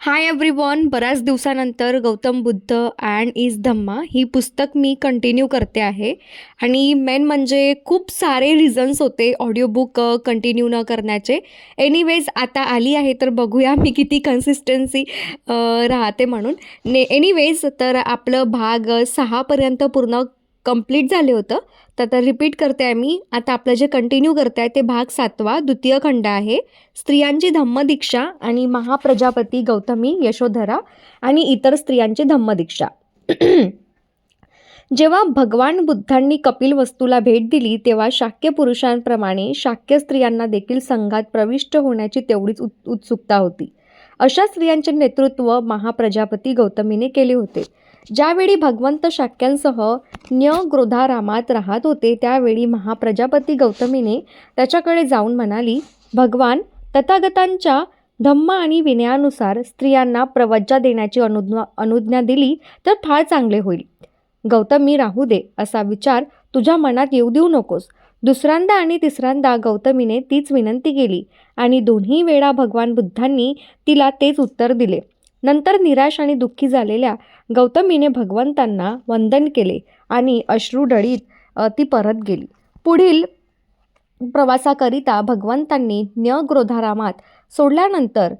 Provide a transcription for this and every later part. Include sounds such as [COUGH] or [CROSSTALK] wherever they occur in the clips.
हाय everyone बऱ्याच दिवसानंतर Gautam Buddha and his Dhamma ही पुस्तक मी कंटिन्यू करते आहे. आणि मेन म्हणजे खूप सारे रिझन्स होते ऑडिओबुक कंटिन्यू न करण्याचे. एनिवेज आता आली आहे तर बघूया मी किती कन्सिस्टन्सी राहते म्हणून. ने एनिवेज तर आपलं भाग सहापर्यंत पूर्ण कंप्लीट झाले होतं. तर आता रिपीट करते आहे मी. आता आपलं जे कंटिन्यू करते आहे ते भाग सातवा द्वितीय खंड आहे. स्त्रियांची धम्मदीक्षा आणि महाप्रजापती गौतमी यशोधरा आणि इतर स्त्रियांची धम्मदीक्षा. [CLEARS THROAT] जेव्हा भगवान बुद्धांनी कपिल वस्तूला भेट दिली तेव्हा शाक्य पुरुषांप्रमाणे शाक्य स्त्रियांना देखील संघात प्रविष्ट होण्याची तेवढीच उत्सुकता होती. अशा स्त्रियांचे नेतृत्व महाप्रजापती गौतमीने केले होते. ज्यावेळी भगवंत शाक्यांसह न्य ग्रोधारामात राहत होते त्यावेळी महाप्रजापती गौतमीने त्याच्याकडे जाऊन म्हणाली भगवान तथागतांच्या धम्म आणि विनयानुसार स्त्रियांना प्रवज्जा देण्याची अनुज्ञा अनुज्ञा दिली तर फार चांगले होईल. गौतमी राहू दे असा विचार तुझ्या मनात येऊ देऊ नकोस दुसऱ्यांदा आणि तिसऱ्यांदा गौतमीने तीच विनंती केली आणि दोन्ही वेळा भगवान बुद्धांनी तिला तेच उत्तर दिले. नंतर निराश आणि दुःखी झालेल्या गौतमीने भगवंतांना वंदन केले आणि अश्रुडळीत ती परत गेली. पुढील प्रवासाकरिता भगवंतांनी न्यग्रोधारामात सोडल्यानंतर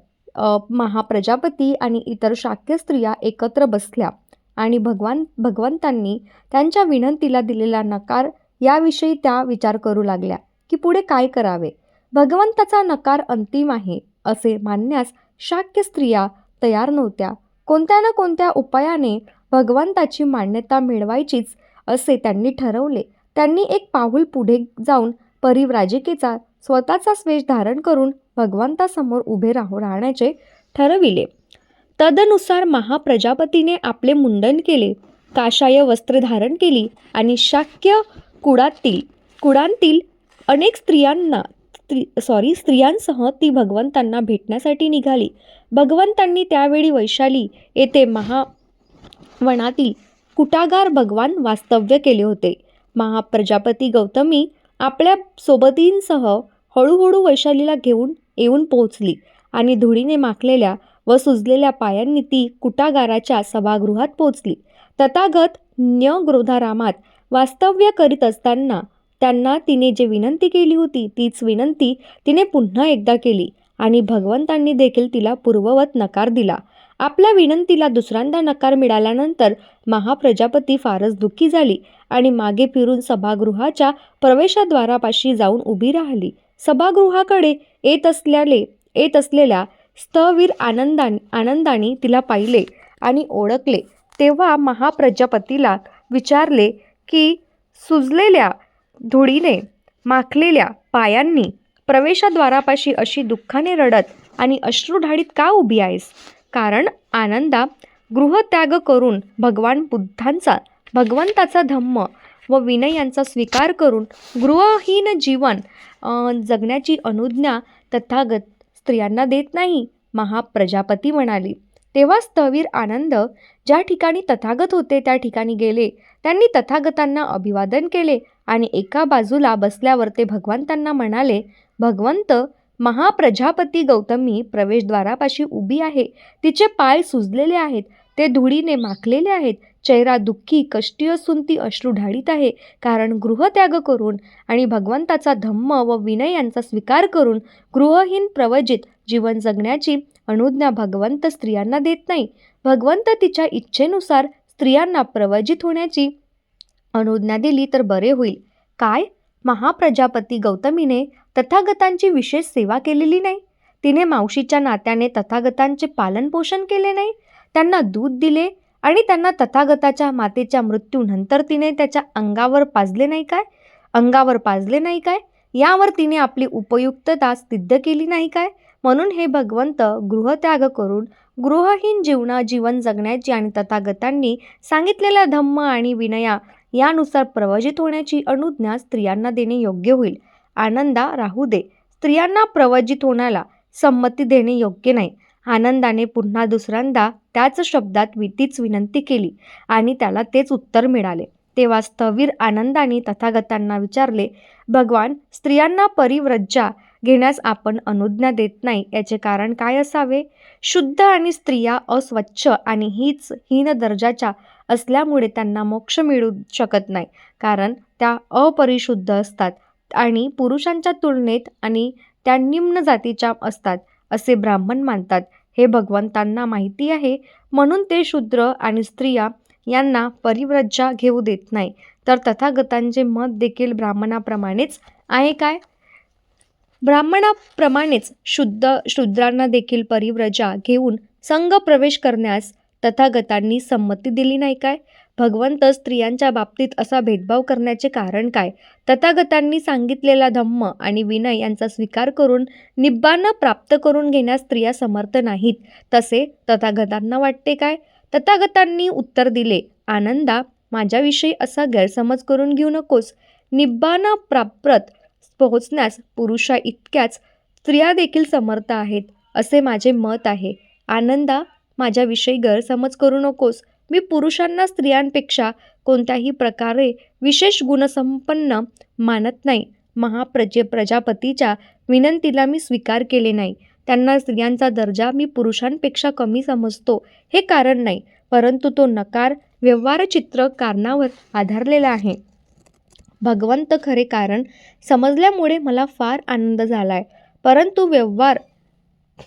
महाप्रजापती आणि इतर शाक्य स्त्रिया एकत्र बसल्या आणि भगवान भगवंतांनी त्यांच्या विनंतीला दिलेला नकार याविषयी त्या विचार करू लागल्या की पुढे काय करावे? भगवंताचा नकार अंतिम आहे असे मानण्यास शाक्य स्त्रिया तयार नव्हत्या. कोणत्या ना कोणत्या उपायाने भगवंताची मान्यता मिळवायचीच असे त्यांनी ठरवले. त्यांनी एक पाऊल पुढे जाऊन परिव्राजिकेचा स्वतःचा स्वेष धारण करून भगवंतासमोर उभे राहू राहण्याचे ठरविले. तदनुसार महाप्रजापतीने आपले मुंडन केले काशाय वस्त्र धारण केली आणि शाक्य कुळातील कुळांतील अनेक स्त्रियांना स्त्री सॉरी स्त्रियांसह ती भगवंतांना भेटण्यासाठी निघाली. भगवंतांनी त्यावेळी वैशाली येथे महावनातील कुटागार भगवान वास्तव्य केले होते. महाप्रजापती गौतमी आपल्या सोबतींसह हळूहळू वैशालीला घेऊन येऊन पोहोचली आणि धुळीने माखलेल्या व सुजलेल्या पायांनी ती कुटागाराच्या सभागृहात पोहोचली. तथागत न्यग्रोधारामात वास्तव्य करीत असताना त्यांना तिने जे विनंती केली होती तीच विनंती तिने पुन्हा एकदा केली आणि भगवंतांनी देखील तिला पूर्ववत नकार दिला. आपल्या विनंतीला दुसऱ्यांदा नकार मिळाल्यानंतर महाप्रजापती फारच दुःखी झाली आणि मागे फिरून सभागृहाच्या प्रवेशद्वारापाशी जाऊन उभी राहिली. सभागृहाकडे येत असल्याले येत असलेल्या स्थवीर आनंदा आनंदाने तिला पाहिले आणि ओळखले. तेव्हा महाप्रजापतीला विचारले की सुजलेल्या धुळीने माखलेल्या पायांनी प्रवेशद्वारापाशी अशी दुःखाने रडत आणि अश्रुढाळीत का उभी आहेस? कारण आनंदा गृहत्याग करून भगवान बुद्धांचा भगवंताचा धम्म व विनय यांचा स्वीकार करून गृहहीन जीवन जगण्याची अनुज्ञा तथागत स्त्रियांना देत नाही महाप्रजापती म्हणाली. तेव्हा स्थवीर आनंद ज्या ठिकाणी तथागत होते त्या ठिकाणी गेले. त्यांनी तथागतांना अभिवादन केले. आणि एका बाजूला बसल्यावर ते भगवंतांना म्हणाले भगवंत महाप्रजापती गौतमी प्रवेशद्वारापाशी उभी आहे. तिचे पाय सुजलेले आहेत. ते धुळीने माखलेले आहेत. चेहरा दुःखी कष्टी असून ती अश्रू ढाळीत आहे. कारण गृहत्याग करून आणि भगवंताचा धम्म व विनय यांचा स्वीकार करून गृहहीन प्रवजित जीवन जगण्याची अनुज्ञा भगवंत स्त्रियांना देत नाही. भगवंत तिच्या इच्छेनुसार स्त्रियांना प्रवजित होण्याची अनुज्ञा दिली तर बरे होईल. काय? महाप्रजापती गौतमीने तथागतांची विशेष सेवा केलेली नाही? तिने मावशीच्या नात्याने तथागतांचे पालनपोषण केले नाही? त्यांना दूध दिले आणि त्यांना तथागताच्या मातेच्या मृत्यूनंतर तिने त्याच्या अंगावर पाजले नाही काय? अंगावर पाजले नाही काय? यावर तिने आपली उपयुक्तता सिद्ध केली नाही काय? म्हणून हे भगवंत गृहत्याग करून गृहहीन जीवना जीवन जगण्याची आणि तथागतांनी सांगितलेल्या धम्म आणि विनया यानुसार प्रवजित होण्याची अनुज्ञा स्त्रियांना देणे योग्य होईल. आनंदा राहू दे. स्त्रियांना प्रवजित होण्याला संमती देणे योग्य नाही. आनंदाने पुन्हा दुसऱ्यांदा त्याच शब्दात वितीच विनंती केली आणि त्याला तेच उत्तर मिळाले. तेव्हा स्थवीर आनंदाने तथागतांना विचारले भगवान स्त्रियांना परिव्रज्जा घेण्यास आपण अनुज्ञा देत नाही याचे कारण काय असावे? शुद्ध आणि स्त्रिया अस्वच्छ आणि हीच हीन दर्जाच्या असल्यामुळे त्यांना मोक्ष मिळू शकत नाही. कारण त्या अपरिशुद्ध असतात आणि पुरुषांच्या तुलनेत आणि त्या निम्न जातीच्या असतात असे ब्राह्मण मानतात. हे भगवंतांना माहिती आहे. म्हणून ते शूद्र आणि स्त्रिया यांना परिव्रज्जा घेऊ देत नाही. तर तथागतांचे मत देखील ब्राह्मणाप्रमाणेच आहे काय? ब्राह्मणाप्रमाणेच शुद्ध शूद्रांना देखील परिव्रजा घेऊन संघ प्रवेश करण्यास तथागतांनी संमती दिली नाही काय? भगवंत स्त्रियांच्या बाबतीत असा भेदभाव करण्याचे कारण काय? तथागतांनी सांगितलेला धम्म आणि विनय यांचा स्वीकार करून निब्बाण प्राप्त करून घेण्यास स्त्रिया समर्थ नाहीत. तसे तथागतांना वाटते काय? तथागतांनी उत्तर दिले आनंदा माझ्याविषयी असा गैरसमज करून घेऊ नकोस. निब्बाण प्राप्रत पोहोचण्यास पुरुषा इतक्याच स्त्रिया देखील समर्थ आहेत असे माझे मत आहे. आनंदा माझ्याविषयी गैरसमज करू नकोस. मी पुरुषांना स्त्रियांपेक्षा कोणत्याही प्रकारे विशेष गुणसंपन्न मानत नाही. महाप्रजे प्रजापतीच्या विनंतीला मी स्वीकार केले नाही. त्यांना स्त्रियांचा दर्जा मी पुरुषांपेक्षा कमी समजतो हे कारण नाही परंतु तो नकार व्यवहारचित्र कारणावर आधारलेला आहे. भगवंत खरे कारण समजल्यामुळे मला फार आनंद झाला आहे परंतु व्यवहार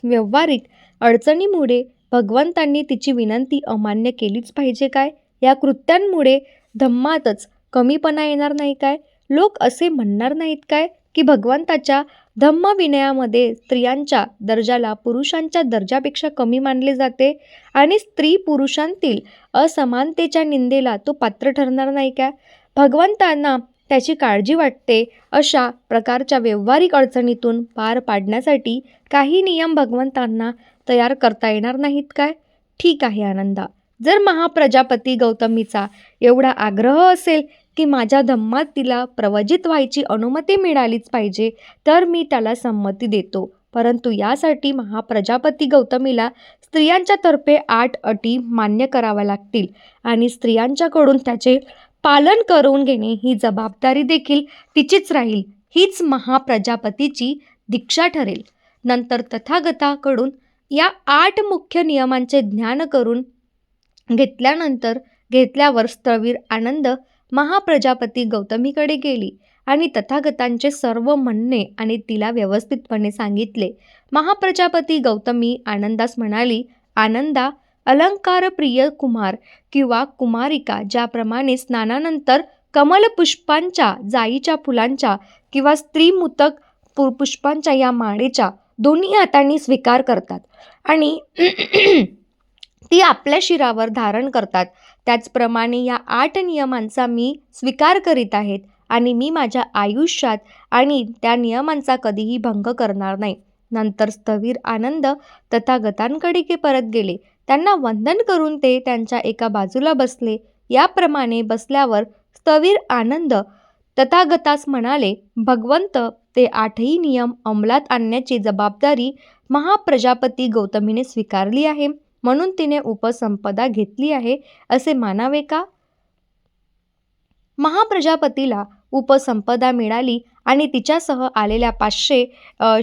व्यवहारिक अडचणीमुळे भगवंतांनी तिची विनंती अमान्य केलीच पाहिजे काय? या कृत्यांमुळे धम्मातच कमीपणा येणार नाही काय? लोक असे म्हणणार नाहीत काय? की भगवंताच्या धम्मविनयामध्ये स्त्रियांच्या दर्जाला पुरुषांच्या दर्जापेक्षा कमी मानले जाते आणि स्त्री पुरुषांतील असमानतेच्या निंदेला तो पात्र ठरणार नाही काय? भगवंतांना त्याची काळजी वाटते अशा प्रकारच्या व्यावहारिक अडचणीतून पार पाडण्यासाठी काही नियम भगवंतांना तयार करता येणार नाहीत काय? ठीक आहे आनंदा. जर महाप्रजापती गौतमीचा एवढा आग्रह असेल की माझ्या धम्मात तिला प्रवजित व्हायची अनुमती मिळालीच पाहिजे तर मी त्याला संमती देतो. परंतु यासाठी महाप्रजापती गौतमीला स्त्रियांच्या तर्फे आठ अटी मान्य कराव्या लागतील आणि स्त्रियांच्याकडून त्याचे पालन करून घेणे ही जबाबदारी देखील तिचीच राहील हीच महाप्रजापतीची दीक्षा ठरेल. नंतर तथागताकडून या आठ मुख्य नियमांचे ज्ञान करून घेतल्यानंतर घेतल्यावर स्थवीर आनंद महाप्रजापती गौतमीकडे गेली आणि तथागतांचे सर्व म्हणणे आणि तिला व्यवस्थितपणे सांगितले. महाप्रजापती गौतमी आनंदास म्हणाली आनंदा अलंकारप्रिय कुमार किंवा कुमारिका ज्याप्रमाणे स्नानानंतर कमलपुष्पांच्या जाईच्या फुलांच्या किंवा स्त्रीमुतक पु पुष्पांच्या या माळेच्या दोन्ही हातांनी स्वीकार करतात. आणि [CLEARS THROAT] ती आपल्या शिरावर धारण करतात. त्याचप्रमाणे या आठ नियमांचा मी स्वीकार करीत आहेत आणि मी माझ्या आयुष्यात आणि त्या नियमांचा कधीही भंग करणार नाही. नंतर स्थवीर आनंद तथागतांकडे गे परत गेले. त्यांना वंदन करून ते त्यांच्या एका बाजूला बसले. याप्रमाणे बसल्यावर स्थवीर आनंद तथागतास म्हणाले भगवंत ते आठही नियम अंमलात आणण्याची जबाबदारी महाप्रजापती गौतमीने स्वीकारली आहे म्हणून तिने उपसंपदा घेतली आहे असे मानावे का? महाप्रजापतीला उपसंपदा मिळाली आणि तिच्यासह आलेल्या पाचशे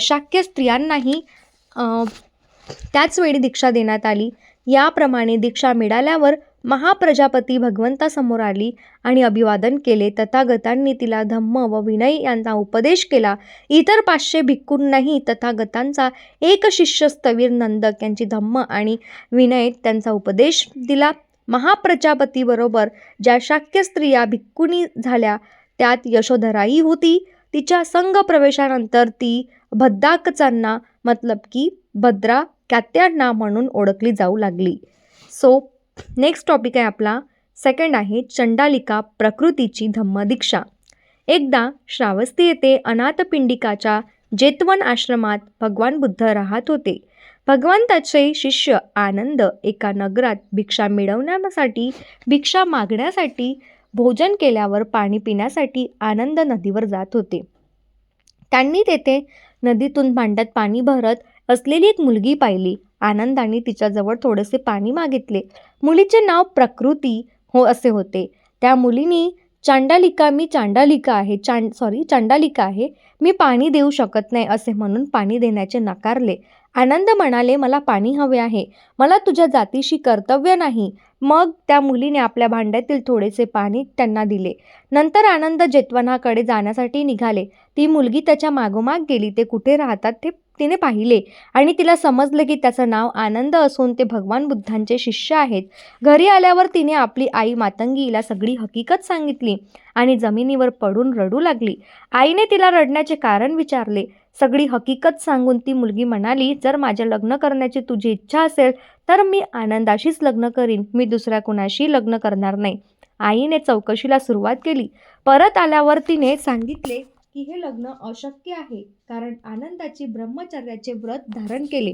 शाक्य स्त्रियांनाही त्याचवेळी दीक्षा देण्यात आली. याप्रमाणे दीक्षा मिळाल्यावर महाप्रजापती भगवंतासमोर आली आणि अभिवादन केले. तथागतांनी तिला धम्म व विनय यांचा उपदेश केला. इतर पाचशे भिक्खूंनाही तथागतांचा एक शिष्य स्थवीर नंदक यांची धम्म आणि विनय त्यांचा उपदेश दिला. महाप्रजापतीबरोबर ज्या शाक्य स्त्रिया भिक्कुनी झाल्या त्यात यशोधराही होती. तिच्या संघ प्रवेशानंतर ती भद्दाकचांना मतलब की भद्रा कात्यांना म्हणून ओळखली जाऊ लागली. सो नेक्स्ट टॉपिक आहे आपला. सेकंड आहे चंडालिका प्रकृतीची धम्मदीक्षा. एकदा श्रावस्ती येथे अनाथपिंडिकाच्या जेतवन आश्रमात भगवान बुद्ध राहत होते. भगवंताचे शिष्य आनंद एका नगरात भिक्षा मिळवण्यासाठी भिक्षा मागण्यासाठी भोजन केल्यावर पाणी पिण्यासाठी आनंद नदीवर जात होते. त्यांनी तेथे नदीतून भांड्यात पाणी भरत असलेली एक मुलगी पाहिली. आनंदाने तिच्याजवळ थोडेसे पाणी मागितले. मुलीचे नाव प्रकृती हो असे होते. त्या मुलीने चांडालिका मी चांडालिका आहे चांड सॉरी चांडालिका आहे मी पाणी देऊ शकत नाही असे म्हणून पाणी देण्याचे नाकारले. आनंद म्हणाले मला पाणी हवे आहे. मला तुझ्या जातीशी कर्तव्य नाही. मग त्या मुलीने आपल्या भांड्यातील थोडेसे पाणी त्यांना दिले. नंतर आनंद जेतवनाकडे जाण्यासाठी निघाले. ती मुलगी त्याच्या मागोमाग गेली. ते कुठे राहतात ते तिने पाहिले. आणि तिला समजलं की त्याचं नाव आनंद असून ते भगवान बुद्धांचे शिष्य आहेत. घरी आल्यावर तिने आपली आई मातंगीला सगळी हकीकत सांगितली आणि जमिनीवर पडून रडू लागली. आईने तिला रडण्याचे कारण विचारले. सगळी हकीकत सांगून ती मुलगी म्हणाली जर माझ्या लग्न करण्याची तुझी इच्छा असेल तर मी आनंदाशीच लग्न करीन. मी दुसऱ्या कुणाशी लग्न करणार नाही. आईने चौकशीला सुरुवात केली. परत आल्यावर तिने सांगितले की हे लग्न अशक्य आहे कारण आनंदाची ब्रह्मचर्याचे व्रत धारण केले.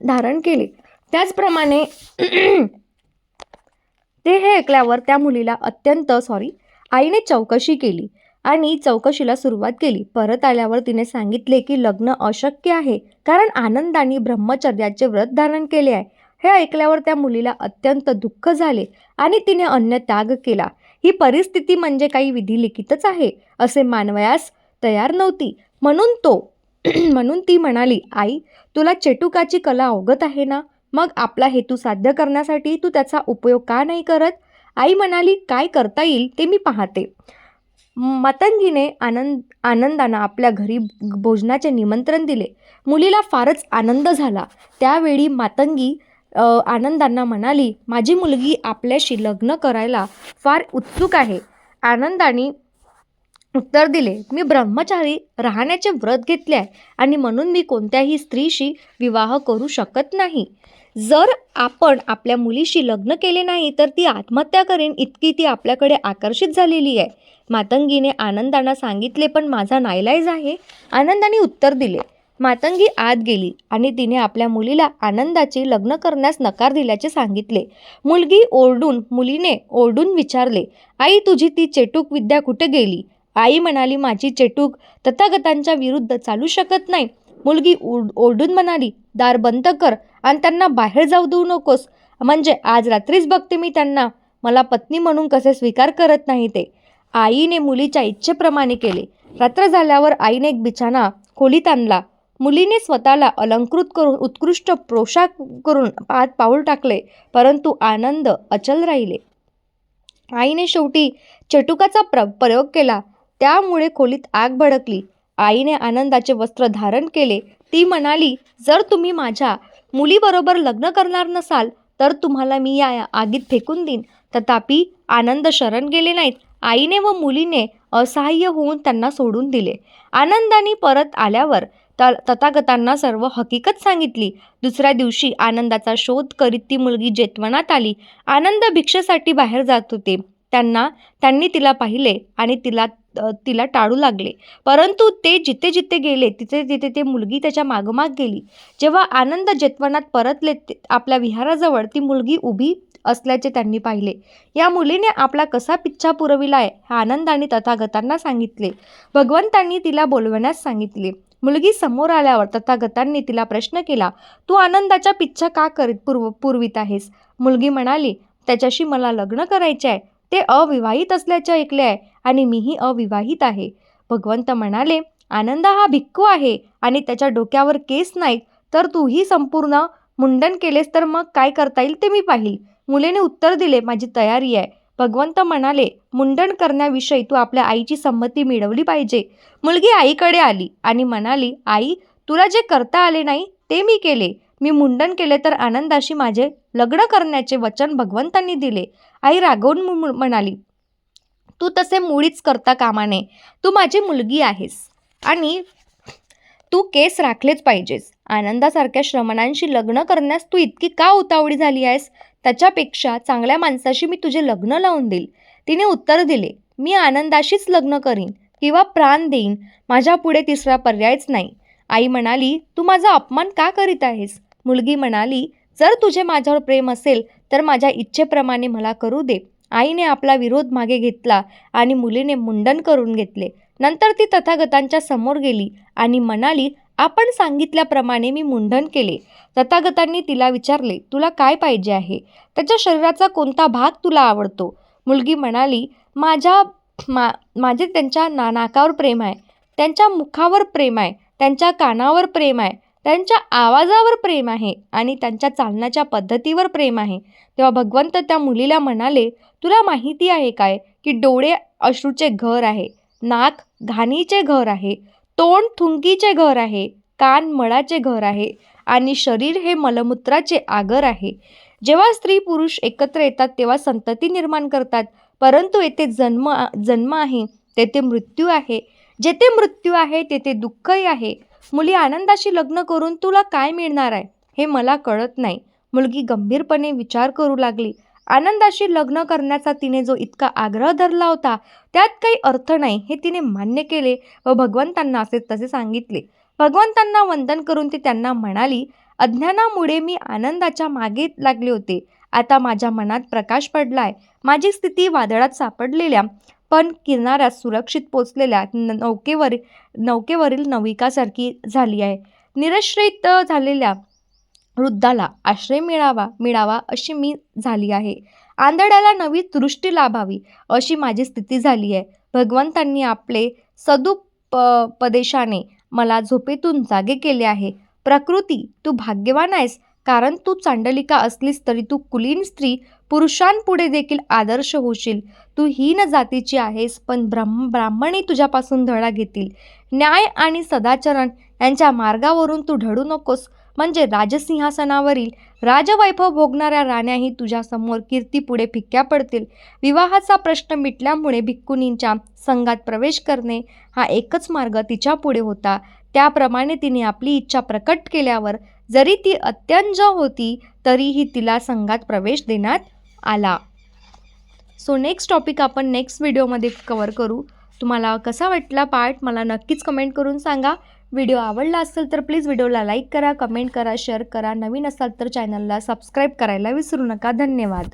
धारण केले. त्याचप्रमाणे [CLEARS THROAT] ते हे ऐकल्यावर त्या मुलीला अत्यंत सॉरी आईने चौकशी केली आणि चौकशीला सुरुवात केली. परत आल्यावर तिने सांगितले की लग्न अशक्य आहे कारण आनंदाने ब्रह्मचर्याचे व्रत धारण केले आहे. हे ऐकल्यावर त्या मुलीला अत्यंत दुःख झाले आणि तिने अन्य त्याग केला. ही परिस्थिती म्हणजे काही विधिलिखितच आहे असे मानवयास तयार नव्हती. म्हणून तो [CLEARS THROAT] म्हणून ती म्हणाली आई तुला चेटुकाची कला अवगत आहे ना? मग आपला हेतू साध्य करण्यासाठी तू त्याचा उपयोग का नाही करत? आई म्हणाली काय करता येईल ते मी पाहते. मतंगीने आनंद आनंदानं आपल्या घरी भोजनाचे निमंत्रण दिले. मुलीला फारच आनंद झाला. त्यावेळी मातंगी आनंदांना म्हणाली माझी मुलगी आपल्याशी लग्न करायला फार उत्सुक आहे. आनंदाने उत्तर दिले मी ब्रह्मचारी राहण्याचे व्रत घेतले आहे आणि म्हणून मी कोणत्याही स्त्रीशी विवाह करू शकत नाही. जर आपण आपल्या मुलीशी लग्न केले नाही तर ती आत्महत्या करेन इतकी ती आपल्याकडे आकर्षित झालेली आहे. मातंगीने आनंदांना सांगितले पण माझा नाईलाज आहे. आनंदाने उत्तर दिले मातंगी आत गेली आणि तिने आपल्या मुलीला आनंदाचे लग्न करण्यास नकार दिल्याचे सांगितले. मुलगी ओरडून मुलीने ओरडून विचारले आई तुझी ती चेटूक विद्या कुठे गेली? आई म्हणाली माझी चेटूक तथागतांच्या विरुद्ध चालू शकत नाही. मुलगी ओरडून म्हणाली दार बंद कर आणि त्यांना बाहेर जाऊ देऊ नकोस. म्हणजे आज रात्रीच बघते मी त्यांना. मला पत्नी म्हणून कसे स्वीकार करत नाही ते. आईने मुलीच्या इच्छेप्रमाणे केले. रात्र झाल्यावर आईने एक बिछाना खोलीत आणला. मुलीने स्वतःला अलंकृत करून उत्कृष्ट पोशाख करून पात पाऊल टाकले परंतु आनंद अचल राहिले. आईने शेवटी चटुकाचा प्र प्रयोग केला. त्यामुळे खोलीत आग भडकली. आईने आनंदाचे वस्त्र धारण केले. ती म्हणाली जर तुम्ही माझ्या मुलीबरोबर लग्न करणार नसाल तर तुम्हाला मी या आगीत फेकून देईन. तथापि आनंद शरण गेले नाहीत. आईने व मुलीने असहाय्य होऊन त्यांना सोडून दिले. आनंदाने परत आल्यावर तर तथागतांना सर्व हकीकत सांगितली. दुसऱ्या दिवशी आनंदाचा शोध करीत ती मुलगी जेतवनात आली. आनंद भिक्षेसाठी बाहेर जात होते. त्यांना त्यांनी तिला पाहिले आणि तिला तिला टाळू लागले. परंतु ते जिथे जिथे गेले तिथे तिथे ते मुलगी त्याच्या मागोमाग गेली. जेव्हा आनंद जेतवनात परतले ते- आपल्या विहाराजवळ ती मुलगी उभी असल्याचे त्यांनी पाहिले. या मुलीने आपला कसा पिच्छा पुरविला आहे हे आनंदाने तथागतांना सांगितले. भगवंतांनी तिला बोलवण्यास सांगितले. मुलगी समोर आल्यावर तथागतांनी तिला प्रश्न केला तू आनंदाच्या पिच्छा का करीत पूर्व पूर्वीत आहेस? मुलगी म्हणाली त्याच्याशी मला लग्न करायचे आहे ते अविवाहित असल्याचे ऐकले आहे आणि मीही अविवाहित आहे. भगवंत म्हणाले आनंद हा भिक्खू आहे आणि त्याच्या डोक्यावर केस नाहीत तर तूही संपूर्ण मुंडन केलेस तर मग काय करता येईल ते मी पाहिल. मुलीने उत्तर दिले माझी तयारी आहे. भगवंत म्हणाले मुंडन करण्याविषयी तू आपल्या आईची संमती मिळवली पाहिजे. मुलगी आईकडे आली आणि म्हणाली आई तुला जे करता आले नाही ते मी केले. मी मुंडन केले तर आनंदाशी माझे लग्न करण्याचे वचन भगवंतांनी दिले. आई रागवून म्हणाली तू तसे मुळीच करता कामा नये. तू माझी मुलगी आहेस आणि तू केस राखलेच पाहिजेस. आनंदासारख्या श्रमणांशी लग्न करण्यास तू इतकी का उतावळी झाली आहेस? त्याच्यापेक्षा चांगल्या माणसाशी मी तुझे लग्न लावून देईल. तिने उत्तर दिले मी आनंदाशीच लग्न करीन किंवा प्राण देईन माझ्या पुढे तिसरा पर्यायच नाही. आई म्हणाली तू माझा अपमान का करीत आहेस? मुलगी म्हणाली जर तुझे माझ्यावर प्रेम असेल तर माझ्या इच्छेप्रमाणे मला करू दे. आईने आपला विरोध मागे घेतला आणि मुलीने मुंडन करून घेतले. नंतर ती तथागतांच्या समोर गेली आणि म्हणाली आपण सांगितल्याप्रमाणे मी मुंडन केले. तथागतांनी तिला विचारले तुला काय पाहिजे आहे? त्याच्या शरीराचा कोणता भाग तुला आवडतो? मुलगी म्हणाली माझ्या मा माझे त्यांच्या ना नाकावर प्रेम आहे. त्यांच्या मुखावर प्रेम आहे. त्यांच्या कानावर प्रेम आहे. त्यांच्या आवाजावर प्रेम आहे. आणि त्यांच्या चालण्याच्या पद्धतीवर प्रेम आहे. तेव्हा भगवंत त्या मुलीला म्हणाले तुला माहिती आहे काय? की डोळे अश्रूचे घर आहे. नाक घाणीचे घर आहे. तोंड थुंकीचे घर आहे कान मळाचे घर आहे आणि शरीर हे मलमूत्राचे आगर आहे. जेव्हा स्त्री पुरुष एकत्र येतात तेव्हा संतती निर्माण करतात. परंतु येथे जन्म जन्म आहे तेथे मृत्यू आहे. जेथे मृत्यू आहे तेथे दुःखही आहे. मुली आनंदाशी लग्न करून तुला काय मिळणार आहे हे मला कळत नाही. मुलगी गंभीरपणे विचार करू लागली. आनंदाशी लग्न करण्याचा तिने जो इतका आग्रह धरला होता त्यात काही अर्थ नाही हे तिने मान्य केले व भगवंतांना असे तसे सांगितले. भगवंतांना वंदन करून ती त्यांना म्हणाली अज्ञानामुळे मी आनंदाच्या मागे लागले होते. आता माझ्या मनात प्रकाश पडलाय. माझी स्थिती वादळात सापडलेल्या पण किनाऱ्यात सुरक्षित पोचलेल्या न- नौकेवर नौकेवरील नविकासारखी झाली आहे. निरश्रित झालेल्या वृद्धाला आश्रय मिळावा मिळावा अशी मी झाली आहे. आंधळ्याला नवी दृष्टी लाभावी अशी माझी स्थिती झाली आहे. भगवंतांनी आपले सदुपदेशाने मला झोपेतून जागे केले आहे. प्रकृती तू भाग्यवान आहेस कारण तू चांडलिका असलीस तरी तू कुलीन स्त्री पुरुषांपुढे देखील आदर्श होशील. तू हीन जातीची आहेस पण ब्रह्म ब्राह्मणी तुझ्यापासून धडा घेतील. न्याय आणि सदाचरण यांच्या मार्गावरून तू ढळू नकोस. म्हणजे राजसिंहासनावरील राजवैभव भोगणाऱ्या राण्याही तुझ्यासमोर कीर्तीपुढे फिक्क्या पडतील. विवाहाचा प्रश्न मिटल्यामुळे भिक्कुनींच्या संघात प्रवेश करणे हा एकच मार्ग तिच्यापुढे होता. त्याप्रमाणे तिने आपली इच्छा प्रकट केल्यावर जरी ती अत्यंज होती तरीही तिला संघात प्रवेश देण्यात आला. सो नेक्स्ट टॉपिक आपण नेक्स्ट व्हिडिओमध्ये कवर करू. तुम्हाला कसा वाटला पार्ट मला नक्कीच कमेंट करून सांगा. व्हिडिओ आवडला असेल तर प्लीज व्हिडिओला लाईक करा कमेंट करा शेअर करा. नवीन असाल तर चॅनलला सबस्क्राईब करायला विसरू नका. धन्यवाद.